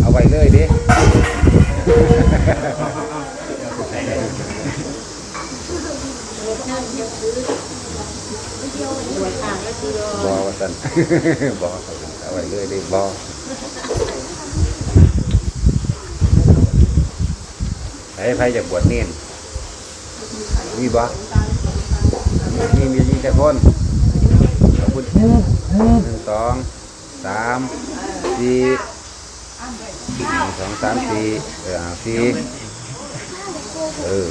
เอาไว้เลยดิบอว่าสันบอเอาไว้เลยดิบอใครใครจะบวชเนียนมีบ่มีมีมีแค่คนขอบคุณหนึ่งสอง สามสี่หนึ่งสองสามสี่เออเอาสี่เออ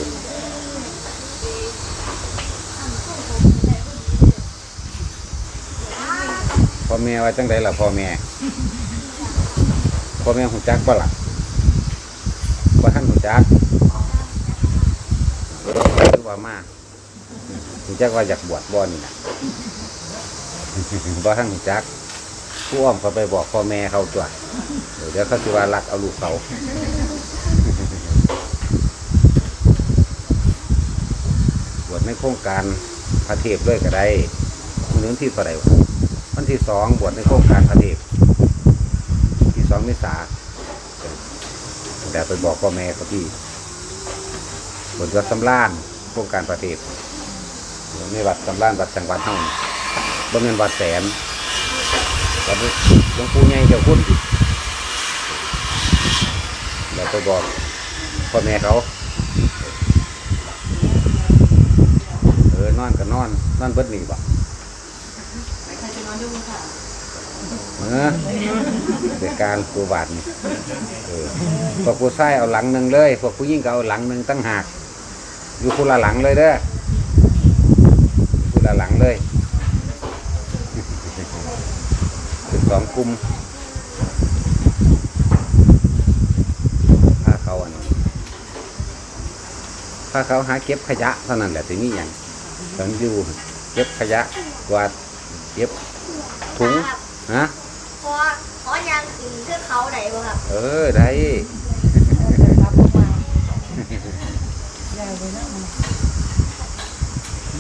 พ่อแม่ว่าจังไดล่ะพ่อแม่พ่อแม่หูจักบ่ล่ะบ่ท่านหูจักคือว่ามาหูจักว่าอยากบวชบ่นี่นะบ่ท่านหูจัก ผู้อ้อมเขาไปบอกพ่อแม่เขาตัวเดี๋ยวเขาสิว่ารักเอาลูกเขาบวชในโครงการพระเทพด้วยก็ได้มันวันที่เท่าไหร่วะวันที่สองบวชในโครงการพระเทพที่สองเมษาแต่ไปบอกพ่อแม่เขาที่บวชวัดสำล้านโครงการพระเทพในวัดสำล้านวัดจังหวัดเท่านี้บ่เงินวัดแสน วัดหลวงปู่ใหญ่เจ้าคุณแล้วไปบอกพ่อแม่เขา เออนอนก็นอนนอนเบิดหนีบ่ะเออเด็กการตัวบาทนี่เออพวกผู้ชายเอาหลังหนึ่งเลยพวกผู้หญิงก็เอาหลังหนึ่งตั้งหากอยู่คนละหลังเลยเด้อคนละหลังเลย สิบสองกลุ่มผ้าเขาอันนี้ผ้าเขาหาเก็บขยะเท่านั้นแหละสิมีอย่างตอนอยู่เก็บขยะกวาดเก็บถุงฮะพอขอยางขึ้นเทือกเขาไหนบ่ครับเออได้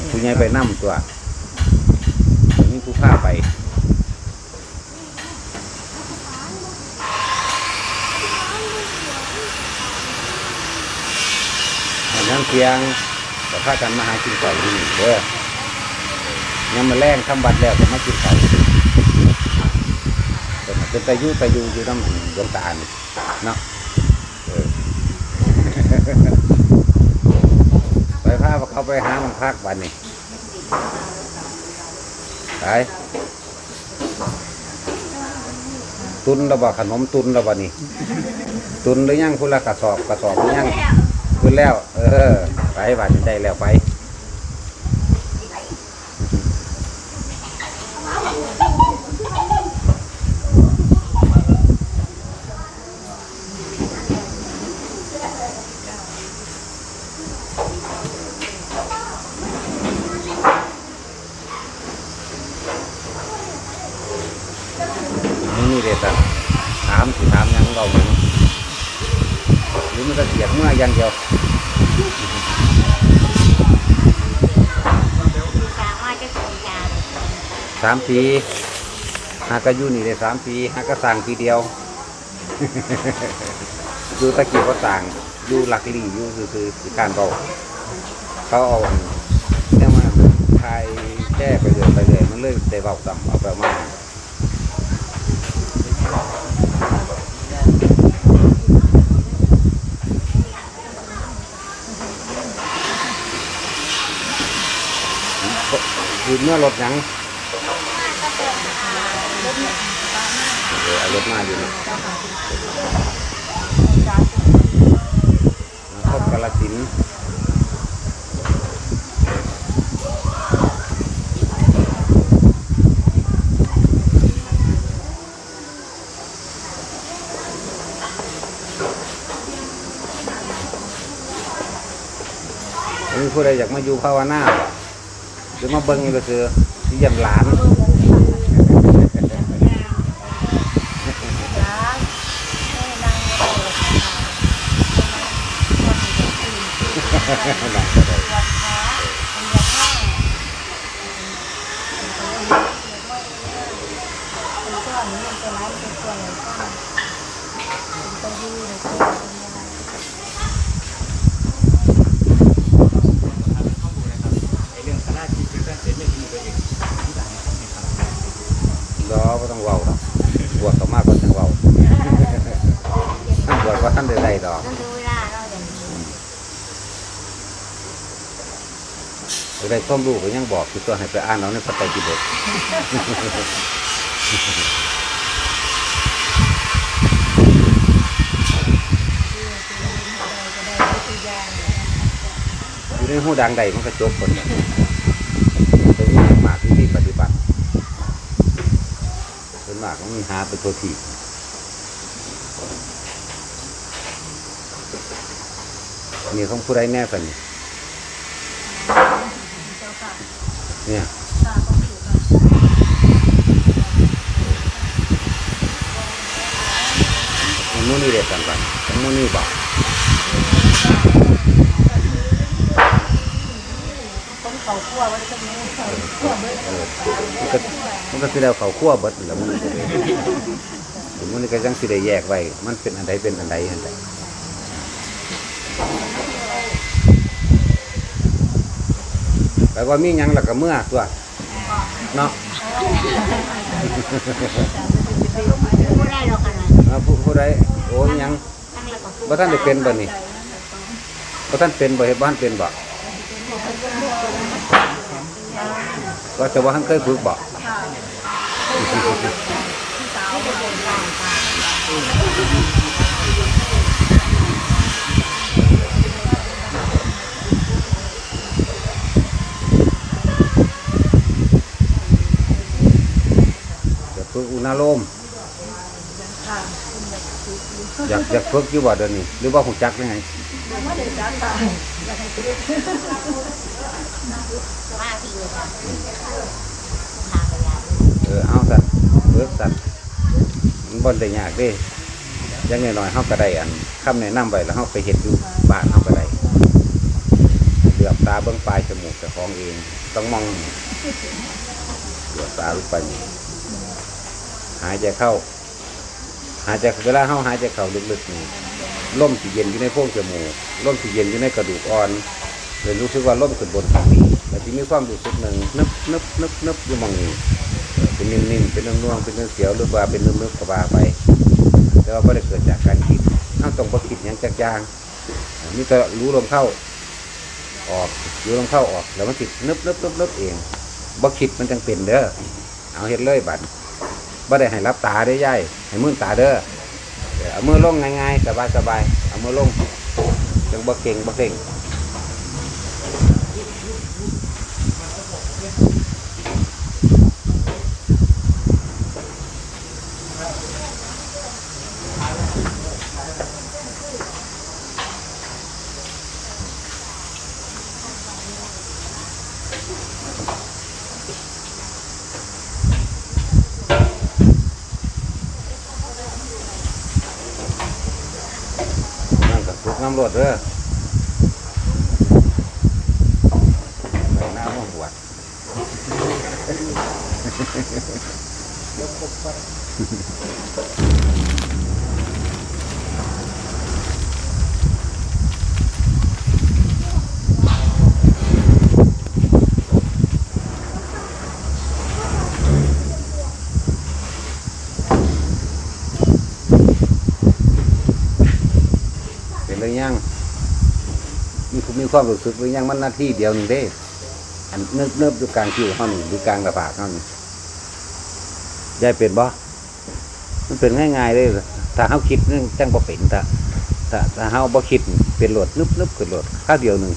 ผู้ใหญ่ไปนั่มตัวตอนนี้ผู้ผ้าไปอันนั้น เพียงแต่พากันมาหากินข้าที่นี่เด้อยังมาแรงทำบัตรแล้วก็มากินข้าวเป็นตายุตายูอยู่น้ำดวงตาเนาะไปพาเขาไปหามันพักวันนี้ไปตุนระบาขนมตุนระบานี่ตุนหรือยังคุณละกระสอบกระสอบหรือยัง คุณแล้ว เออ ไปบาดได้แล้วไปนี่เด็ดอะถามสิถามยังเราหยังหรือมันจะเสียดเมื่อย่างเดียว สามปีหากก็อยู่นี่ได้สามปีหากก็สั่งปีเดียวอยู่ตะกี้ก็สั่งอยู่หลักลี่อยู่คือคือการเบาเขาเอาเนี่ยมาทายแก้ไปเรื่อยไปเรื่อยมันเลยได้เบาต่ำเอาไปมาอ เมื่อรถหยังเออเอารถมาอยู่นี่ครบกาลสินธุ์มีผู้ใดอยากมาอยู่ภาวนา เดี๋ยวมาเบิ้งก็คือเยี่ยมหลาน เนี้มันจะร้ายเป็นตัวอะไรก็เป็นตัวยืดเป็นอะไร ข้อมูลนะครับไอ้เรื่องคณะที่เป็นเรื่องเสร็จไม่ดีตัวเองที่ไหนนะครับ ล้อก็ต้องเว้าดอกบวชก็มากกว่าจังเว้าท่านบวชว่าท่านได้ได้ดอก นั่นคือเวลาเราอย่างนี้ ได้ ความรู้ก็ยังบอกคือตัวให้ไปอ่านเอาในพระไตรปิฎกอยู่ในหูดังใดมันก็จบคนเป็นมากมากที่ปฏิบัติเป็นมากมันหาไปตัวทีนี่ของผู้ใดแน่สันนี่ เนี่ยมันมูนี่เด็ดกันกันมันมูนี่บอกต้มเขาคั่วไว้ตรงนี้คั่วเบิดเออมันก็มันก็คือแล้วเขาคั่วเบิดแล้วมันก็เลยถึงมันก็จังสิได้แยกไว้ มันเป็นอันใดเป็นอันใดอันใด แปลว่ามีหยังแล้วก็เมื่อตัวเนาะพูดได้หรอกกันเลยเออผู้ผู้ใดโอ้ยหยังตั้งแล้วก็พูดบ่ท่านได้เป็นบ่นี่บ่ท่านเป็นบ่เฮ็ดบ่ท่านเป็นบ่ก็จะว่าท่านเคยฝึกบ่จะฝึก อุณาโลมอยากอยากฝึกอยู่บ่เดี๋ยวนี้หรือว่าหูจักยังไงมาทีเลยค่ะทางไปยาวเออเอาสันฝึกสันมันบ่ได้ยากเด้อยังน้อยๆเฮาก็ได้อันคำแนะนำไว้แล้วเฮาไปเฮ็ดอยู่บ้านเฮาก็ได้เหลือบตาเบิ่งปลายจมูกเจ้าของเอง ต้องมองเหลือบตาลูกไปนี่ หายใจเข้า หายใจเวลาเฮาหายใจเข้าลึกๆนี่ลมสิเย็นอยู่ในโพรงจมูกลมสิเย็นอยู่ในกระดูกอ่อนเลยรู้สึกว่าลมขึ้นบนทางนี้แล้วที่มีความรู้สึกหนึ่งนึบนึบนึบนึบอยู่มองนี้เป็นนิ่มๆเป็นน่วงๆเป็นเนื้อเสียวหรือว่าเป็นนึบๆกระบาไป แต่ว่าไม่ได้เกิดจากการคิดเอาต้องบ่คิดอย่างจักยางมีแต่รู้ลมเข้า ออกรู้ลมเข้าออก แล้วมันติดนึบนึบนึบนึบเองบ่คิดมันจังเป็นเด้อเอาเฮ็ดเลยบัด บ่ได้ให้รับตาได้ย่ายให้มือตาเด้อเออเอามือลงง่ายๆสบายๆเอามือลงจังบ่เก่งบ่เก่ง นั่นก็ทุกน้ำรวดเด้อไปหน้าห้องบวช เป็นหรือยัง มีมีความรู้สึกว่าอยังมันหน้าที่เดียวหนึงเด้ อันเนิบเนิบอยู่กลางคิวเขานี่อยู่กลางกระปากเขานี่ยายเป็นบ่มันเป็นง่ายๆเลยถ้าเขาคิดนึงจังบ่เป็นแต่ถ้าถ้าเขาบ่คิดนี่เป็นหลดนึบนึบเป็นโหลดข้าเดียวหนึ่ง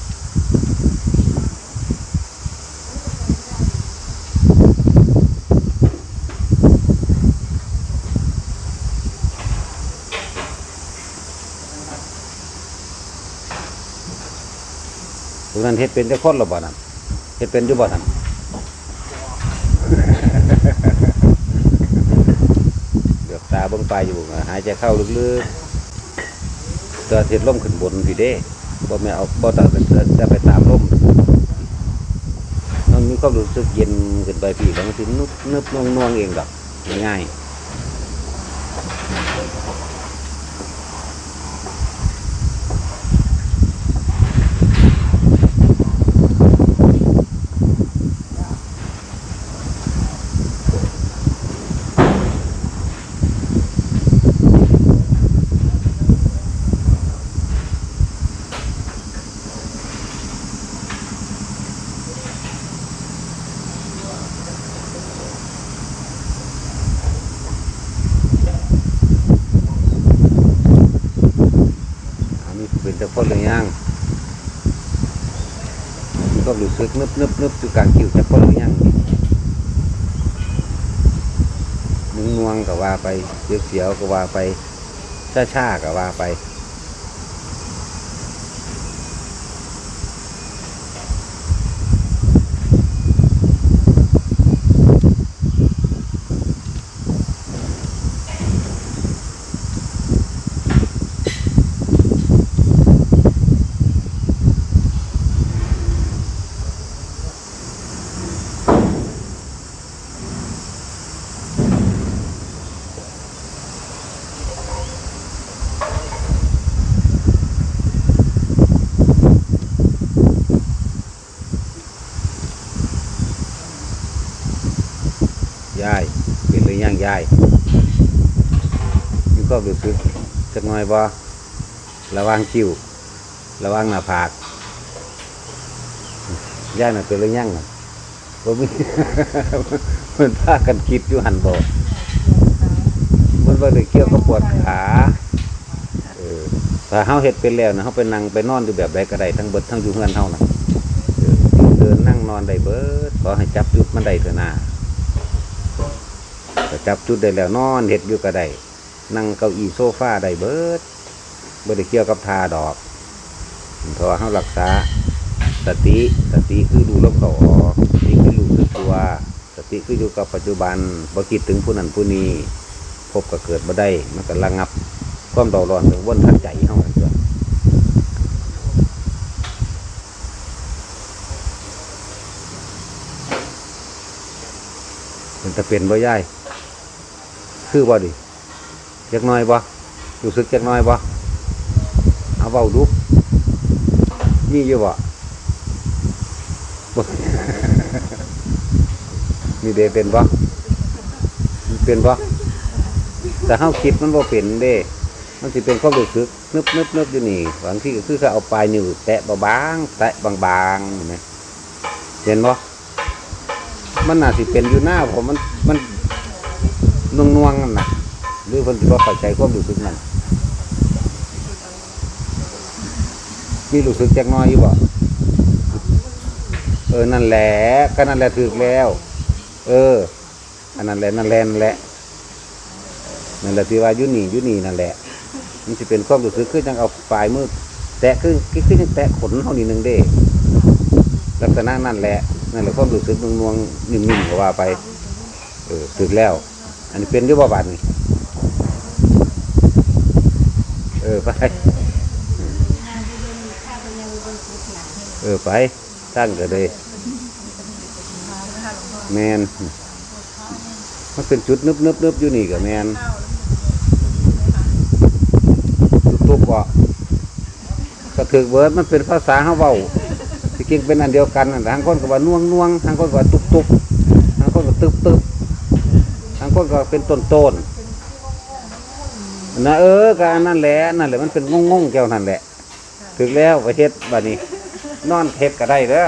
ตรงนั้น เฮ็ดเป็นจะคนหรือบ่นั่นเฮ็ดเป็นอยู่บ่นั่นเดือกตาเบิ่งปอยู่หายใจเข้าลึกๆตัวเฮ็ดลมขึ้นบนพี่เด้บ่แม่เอาบ่ต้องจะไปตามลมมันมีความรู้สึกเย็นขึ้นไปพี่แล้วมันสินุบนึบน่วงๆเองดอกง่ายๆ แต่คนหรือยังก็รู้สึกนึบนึบนึบอยู่กลางคิวจะคนหรือยังนึงนวงก็ว่าไปเสียวๆก็ว่าไปช้าช้าๆก็ว่าไป ยาย ยังยายมีก็รู้สึกจักหน่อยบ่ระวังคิ้วระวังหน้าผากยายน่ะเป็นหรือยังน่ะบ่มี มันพากันคิดอยู่หันบ่มันบ่ได้เกี่ยวกับปวดขาเออถ้าเฮาเฮ็ดเป็นแล้วนะเฮาไปนั่งไปนอนอยู่แบบใดก็ได้ทั้งเบิดทั้งอยู่เฮือนเฮาน่ะเออเดินนั่งนอนได้เบิดขอให้จับจุดมันได้เถอะนะ จับจุดได้แล้วนอนเห็ดอยู่ก็ได้นั่งเก้าอี้โซฟาได้เบิดบ่ได้เกี่ยวกับทาดอกเพราะว่าเฮารักษาสติสติคือดูลมเขาออกสติคือรู้สึกตัว สติคืออยู่กับปัจจุบันบ่คิดถึงผู้นั้นผู้นี้พบก็เกิดบ่ได้มันก็ระงับความเดาร้อนถึงวนทันใจเฮาอันเดียวมันจะเป็นบ่ย่าย คือบ่ดิจักน้อยบ่รู้สึกจักน้อยบ่เอาเบาดูมีอยู่บ่บ่มีเดเป็นบ่เป็นบ่แต่เฮาคิดมันบ่เป็นเด้ มันสิเป็นความรู้สึกนึบนึบนึบอยู่นี่บางที่ก็คือเขาเอาปลายนิ้วแตะบางๆแตะบางๆเห็นไหมเห็นบ่มันน่าสิเป็นอยู่หน้าผมมันมัน นวงนวงนั่นนะหรือคนที่ว่าเข้าใจความรู้สึกนั้นมีรู้สึกจักน้อยอยู่บ่เออนั่นแหละก็นั่นแหละถูกแล้ว เอออันนั้นแหละนั่นแหละนั่นแหละนั่นแหละที่ว่าอยุนี่อยุนี่นั่นแหละมันจะเป็นความรู้สึกคือจังเอาปลายมือแตะคือคือคือจังแตะขนเท่านี้หนึ่งเด้ลักษณะนั่นแหละนั่นแหละความรู้สึกนวงนวงๆนิ่มๆก็ว่าไป เออถึกแล้ว อันนี้เป็นอยุบาบาดนี่เออไปเออไปตั้งก็เลยแมนมันเป็นจุดนึบนึบนึบอยู่นี่กับแมนจุดตุบอะก็ถือเบิร์ดมันเป็นภาษาเฮาเว้าที่จริงเป็นอันเดียวกันทางคนก็ว่าน่วงน่วงทางคนก็ว่าตุบตุบทางคนก็ตึบตึบ คนก็เป็นต้นต้นๆนะเออก็อันนั่นแหละนั่นแหละมันเป็นงงงๆแก้วนั่นแหละ ถึงแล้วไปเฮ็ดบัดนี้ นอนเฮ็ดก็ได้เด้อ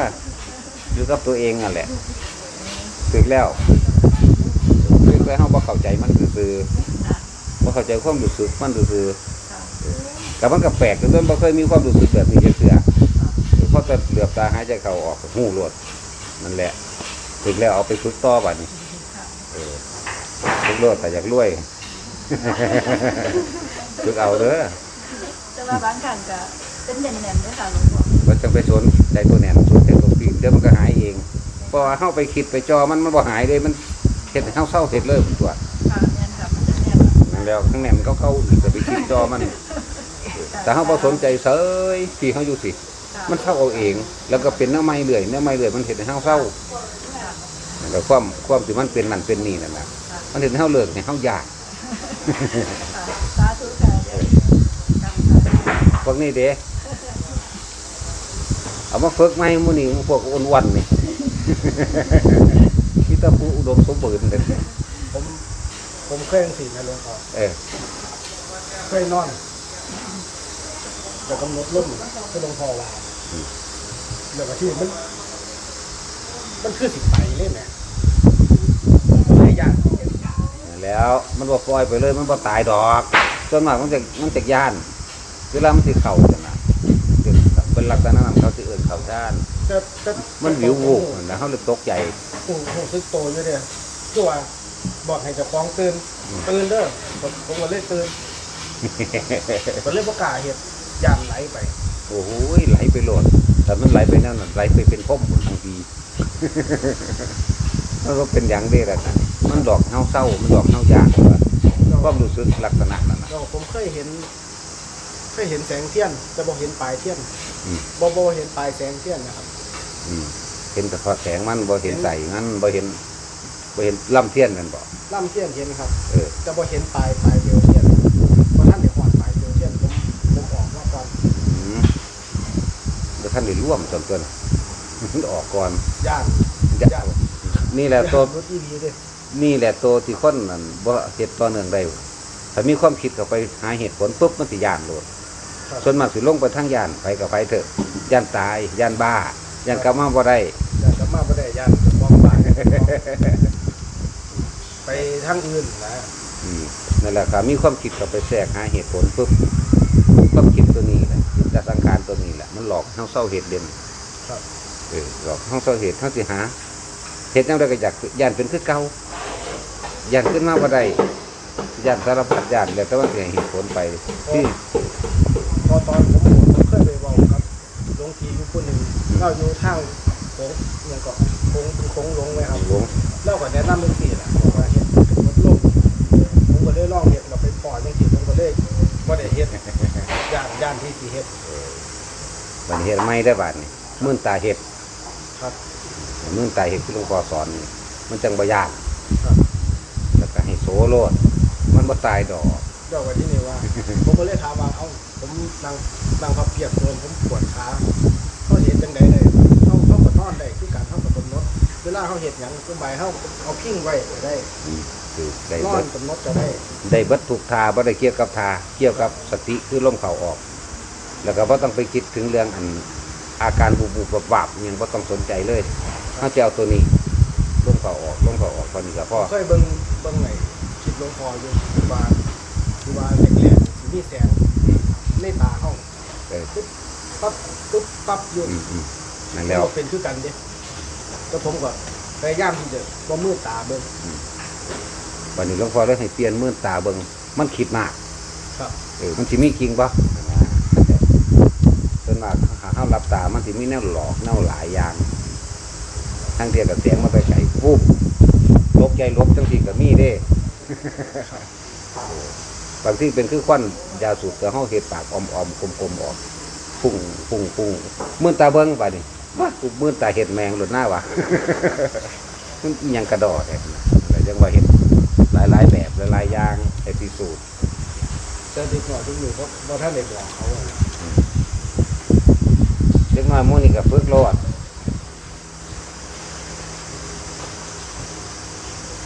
อยู่กับตัวเองนั่นแหละ ถึงแล้วถึงแล้วเฮาบ่เข้าใจมันซื่อๆบ่เข้าใจความรู้สึกมันซื่อๆกับมันก็แปลกจนบ่เคยมีความรู้สึกแบบนี้เทื่อเพราะแต่เหลือบตาหายใจเข้าออกหูรวดนั่นแหละ ถึงแล้วเอาไปฝึกต่อบัดนี้ ฝึกรวดแต่อยากรวยฝึกเอาเด้อแต่ว่าบางครั้งก็เป็นแน่นๆด้วยค่ะหลวงพ่อมันจะไปสนใจตัวแหนมสนใจตัวปีเดี๋ยวมันก็หายเองเพราะว่าเข้าไปคิดไปจอมันมันบ่หายเลยมันเห็ดให้เข้าเศร้าเห็ดเลยผมตัวค่ะแน่นค่ะมันจะแน่นนั่นแล้วข้างแหนมนก็เข้าอีกแต่ไปคิดจอมัน แต่เขาพอสนใจเสยที่เขาอยู่สิ มันเศร้าเอาเอง แล้วก็เป็นเนื้อไม้เลื่อยเนื้อไม้เลื่อยมันเห็ดให้เขาเศร้าแล้วความความที่มันเป็นนั่นเป็นนี่นั่นแหละ มันถึงเท่าเลิกเนี่ยเท่าอยากพวกนี้เด้เอามาฝึกไหมมูนี่พวกอ้วนวันนี่คิดตะปูอุดมสมบูรณ์เลยผมผมเคร่งสี่นะหลวงพ่อเออเคร่งนอนจะกำหนดร่มก็หลวงพ่อว่าแล้วก็ที่มัน มันคือสิไปเล่นนะไม่ยาก แล้ว มันบ่ปล่อยไปเลย มันบ่ตายดอกส่วนมากมันจะมันจะย่านเวลามันสิเข่าจังนะเดี๋ยวเป็นลักษณะนั้นเขาสิเอื่นเข่าด้าน จะจะมันวิววูบนะเขาเลยตกใจผมผมซึกโตอยู่เนี่ยคือว่าบอกให้เจะฟ้าของตื่นอืมตื่นเด้อผมผมก็เลยตื่นผมเลยประกล้าศเหตุยานไหลไปโอ้โหไหลไปโหลด แต่มันไหลไปแนั่นนะไหลไปเป็นพ่มหมดทางดี มันก็เป็นอย่างเดียวนะ มันดอกเฮาเศร้า มันดอกเฮายากว่าความรู้สึกลักษณะนั้นนะเราผมเคยเห็น เคยเห็นแสงเทียนแต่บ่เห็นปลายเทียนอืม บ่บ่เห็นปลายแสงเทียนนะครับ อืมเห็นแต่พอแสงมันบ่เห็นใส่มันบ่เห็นบ่เห็นลำเทียนกันบ่ล่ำเทียนเห็นครับ เออ แต่บ่เห็นปลายปลายเดียวเทียนเพราะท่านเดี๋ยวหอดปลายเดียวเทียนผมผมออกมาก่อนอืมเดี๋ยวท่านได้ร่วมจนเกิน มันออกก่อนย่านอย่าย่านนี่แหละตัว รถอีดีเด้ นี่แหละตัวที่คนนั่นบ่เฮ็ดต่อเนื่องได้ถ้ามีความคิดเข้าไปหาเหตุผลปุ๊บมันสิย่านโลดครับส่วนมากสิลงไปทางย่านไปกับไปเถอะย่านตายย่านบ้าย่านกลับมาบ่ได้ย่านกลับมาบ่ได้ย่านจะฟ้องบ้านไปทางอื่นนะอืมนั่นแหละครับมีความคิดเข้าไปแทรกหาเหตุผลปุ๊บความคิดตัวนี้แหละจิตสังขารตัวนี้แหละมันหลอกเฮาเศร้าเหตุเด่นครับเออหลอกเฮาเศร้าเหตุเฮาสิหาเหตุจังไดก็อยากย่านเป็นคือเก่า ย่านขึ้นมาบ่ได้ย่านสารพัดย่านแล้วแต่ว่าสิให้เหตุผลไปที่พอตอนผมผมเคยไปเว้าครับหลวงพี่อยู่คนหนึ่งเราอยู่ทางโค้งเอียงก็โค้งโค้งหลงไว้ครับหลวงเล่าก่อนแนะนำเรื่องสี่แหละบอกว่าเฮ็ดเป็นรถลงผมก็เลยลองเฮ็ดเราไปปล่อยจังซี่ผมก็เลยบ่ได้เฮ็ดย่านย่านที่สิเฮ็ดบัดนี้เฮ็ดไม่ได้บาดนี่มื่นตาเฮ็ดครับมื่นตาเฮ็ดที่หลวงพ่อสอนนี่มันจังบ่ยากครับแล้วก็ให้ โสโลด มันบ่ตายดอกเจ้าว่าที่นี่ว่า ผมก็เลยถามว่าเอ้าผมนั่งนั่งพับเพียบโดนผมปวดขาเขาเฮ็ดจังไดได้เขาเขาก็นอนได้คือการเขาก็กำหนดเวลาเขาเฮ็ดหยังคือใบเขาเอาพิงไว้ก็ได้อืมคือได้นอเบินดกำหนดก็ได้ได้เบิดทุกทาบ่ได้เกี่ยวกับทาเกี่ยวกับสติคือลมเข้าออก แล้วก็บ่ต้องไปคิดถึงเรื่องอันอาการบูบูบวับๆอิหยังบ่ต้องสนใจเลยเฮาจะเอาตัวนี้ลมเข้าออกลมเข้าออกเท่านี้ก็พอเคยเบิ่งเบิ่งไหนค ลิปหลวงพ่ออยู่ที่ว่าที่ว่าแรกๆสิมีแสงในตาเฮาเออปึ๊บปั๊บปึ๊บปั๊บอยู่อืมอืมนั่นแล้ว เป็นคือกันเด้แล้วผมก็พยายามที่จะบ่มืดตาเบิ่งวันนี้หลวงพ่อเลยให้เปลี่ยนมื่นตาเบิ่งมันคิดมาก ครับ เออ มันสิมีจริงปะส่วนมากหาเฮารับตา มันสิมีแนวหลอกแนวหลายอย่าง ทั้งเทียกับเสียงมาไปไก่ปุ๊บลบใจลบจังสีก็มีเด้ บางที่เป็นคือควันยาสูบแต่เฮาเฮ็ดปากออมๆกลมๆออกพุ่งพุ่งพุ่งมื่นตาเบิ่งไปนี่ว่ากูมื่นตาเห็ดแมงหลุดหน้าวะมันอิหยังกระดอแท้อะไรจังว่าเห็ดหลายๆแบบหลายๆอย่างไอ้พิสูจน์แต่เด็กน้อยที่อยู่เพราะบ่ท่านได้บอกเขาอะเล็กน้อยหมู่นี่ก็ฝึกโลด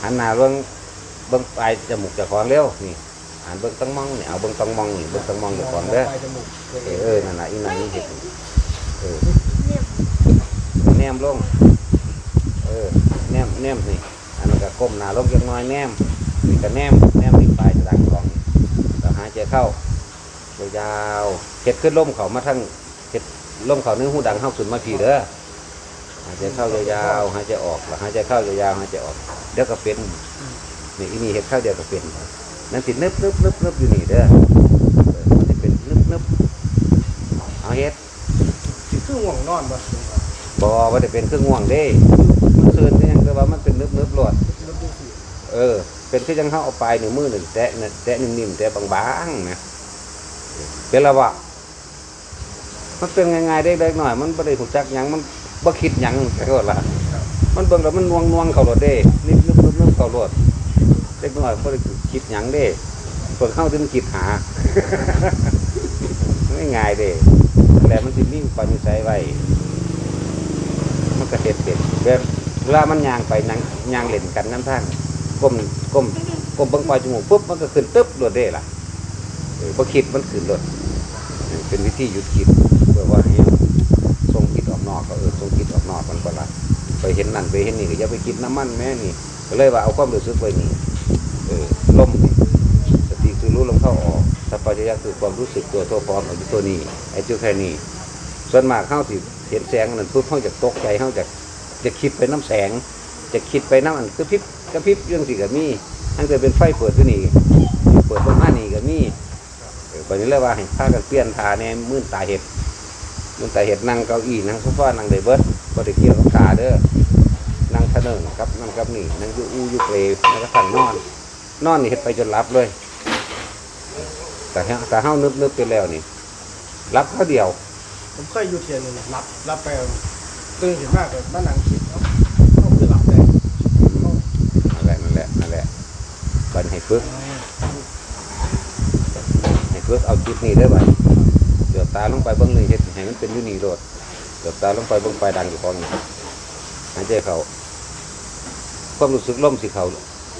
หันหน้าเบิ่ง เบิ่งปลายจมูกเจ้าของเร็วนี่หันเบิ่งต้องมองเนี่ยเอาเบิ่งต้องมองนี่เบิ่งต้องมองเจ้าของเด้อเออเออนั่นน่ะอีนั่นนี่เฮ็ดนี่เออเนี่ยแนมลงเออแนมแนมนี่อันนั้นก็ก้มหน้าลงจักหน้อยแนมนี่ก็แนมแนมที่ปลายจะดังกองนี่แล้วหายใจเข้ายาวๆเฮ็ดขึ้นลมเขามาทั้งเฮ็ดลมเขาเนื้อหูดังเข้าสุดมาผีเด้อหายใจเข้ายาวๆหายใจออกหายใจเข้ายาวๆหายใจออกเดี๋ยวก็เป็น นี่อีนี่เฮ็ดเข้าเดียวก็เป็นนั่นติดนึบนึบนึบนึบอยู่นี่เด้อเออมันจะเป็นนึบนึบเอาเฮ็ดสิคือง่วงนอนบ่บอว่าจะเป็นเครื่องง่วงเด้ มันคืนนี่ยังแต่ว่ามันเป็นนึบนึบๆรวดรถดูสิเออ เป็นคือยังเข้าเอาปลายหนึ่งมือหนึ่งแตะเนี่ยแตะนิ่มๆแตะบางๆนะเป็นและวะมันเป็นง่ายๆได้เล็กหน่อย มันบ่ได้ถูกจักหยังมันบ่คิดหยังแต่ก็ละมันเบิ่งแล้วมันนวงนวงๆเข้ารถเด้นิบนึบนึบนึบเข้ารถเล็กน้อยบ่ได้คิดหยังเด้พวกเข้าถึงคิดหาไม่ง่ายเด้แต่มันสิมีปณิสัยไว้มันก็เฮ็ดเป็นแบบเวลามันย่างไปนางย่างเล่นกันน้ำทางก้มก้มก้มเบิ่งปลายจมูกปุ๊บมันก็ขึ้นตึ๊บรวดเด้ล่ะเอคิดมันขึ้นรถเป็นวิธีหยุดคิดเพื่อว่าให้ส่งคิดออกนอกก็เออส่งคิดออกนอกมันก็ละไปเห็นนั่นไปเห็นนี่ก็อย่าไปคิดน้ำมันแม่นี่ก็เลยว่าเอาความรู้สึกไว้นี่ ลมสติคือรู้ลมเข้าออกสัพพัญญะคือความรู้สึกตัวตัวพร้อมอยู่ตัวนี้ไอ้จ้าแค่นี้ ส่วนมากเข้าสิเห็นแสงนนั้นปุ๊บเข้าจะตกใจเข้าจะจะคิดไปน้ำแสง จะคิดไปน้ำอันกระพริบกระพิบเรื่องสิก็มีอันเกิดเป็นไฟเปิดที่นี่เปิดตรงหน้านี่ก็มีเออวันนี้เลยว่าให้พากันเปลี่ยนทาแน่มื่นตาเห็ดมื่นตาเห็ดนั่งเก้าอี้นั่งโซฟานั่งไดเบิดก็ได้เกี่ยวกับตาเด้อนั่งทะเนิงครับนั่งกับนี่นั่งอยูอูอยูเปรนั่งก็สั่งนอน นอนนี่เห็ดไปจนรับเลย แต่เฮาแต่เฮานึบนึบไปแล้วนี่รับเขาเดียว ผมเคยอยู่เทียนหนึงรับรับไปตื่นขึ้นมากเลยมานั่งคิดเอ้าเขาคือรับได้นั่นแหละนั่นแหละนั่นแหละบันให้ฝึกให้ฝึกเอาจุดนี้ได้อบัดเดี๋ยวตาลงไปเบิ้งเลยเฮ็ดให้มันเป็นอยู่นี่โลดเดี๋ยวตาลงไปเบิ้งไฟดังอยู่ของนี่หายใจเขาความรู้สึกล่มสิเขา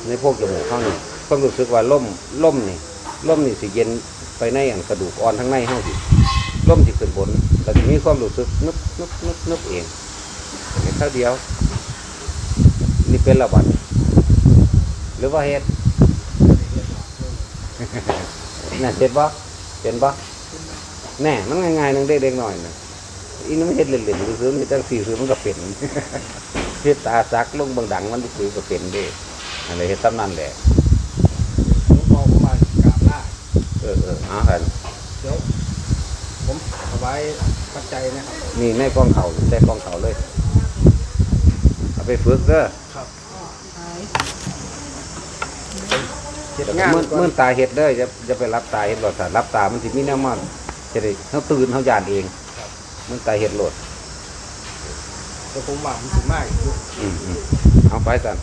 ในพวกจมูกเข้านี่ความรู้สึกว่าล่มล่มนี่ล่มนี่สิเย็นไปในอันกระดูกอ่อนทั้งในเฮาสิล่มสิขึ้นบนแล้วสิมีความรู้สึกนึบนึบนึบนึบเองเห็นเท่าเดียว นี่เป็นระบัดหรือว่าเฮ็ดน่ะเฮ็ดบ่เป็นบ่แน่มันง่ายๆนึงเด็กๆหน่อยน่ะอีนี่มันเฮ็ดเหล่นๆซื้อมันจังสี่ซื้อมันก็เป็นเฮ็ดตาซักลงบางดังมันซื้อก็เป็นเด้ อะไรเฮ็ดซ้ำนั่นแหละหลวงพ่อผมมากราบหน้าเออเออเอาคันเดี๋ยวผมเอาไว้ปัจจัยนะครับ นี่ในกล้องเขาใส่กล้องเขาเลย เอาไปฝึกเด้อครับหายเฮ็ดงานมื่นก่อนมื่นตาเฮ็ดเด้อจะจะไปรับตาเฮ็ดรถถ้ารับตามันสิมีแนวมันจะได้เฮาตื่นเฮาย่านเองมื่นตาเฮ็ดรถเดี๋ยวผมว่ามันสิมากอยู่อืมอืมเอาไปสั่น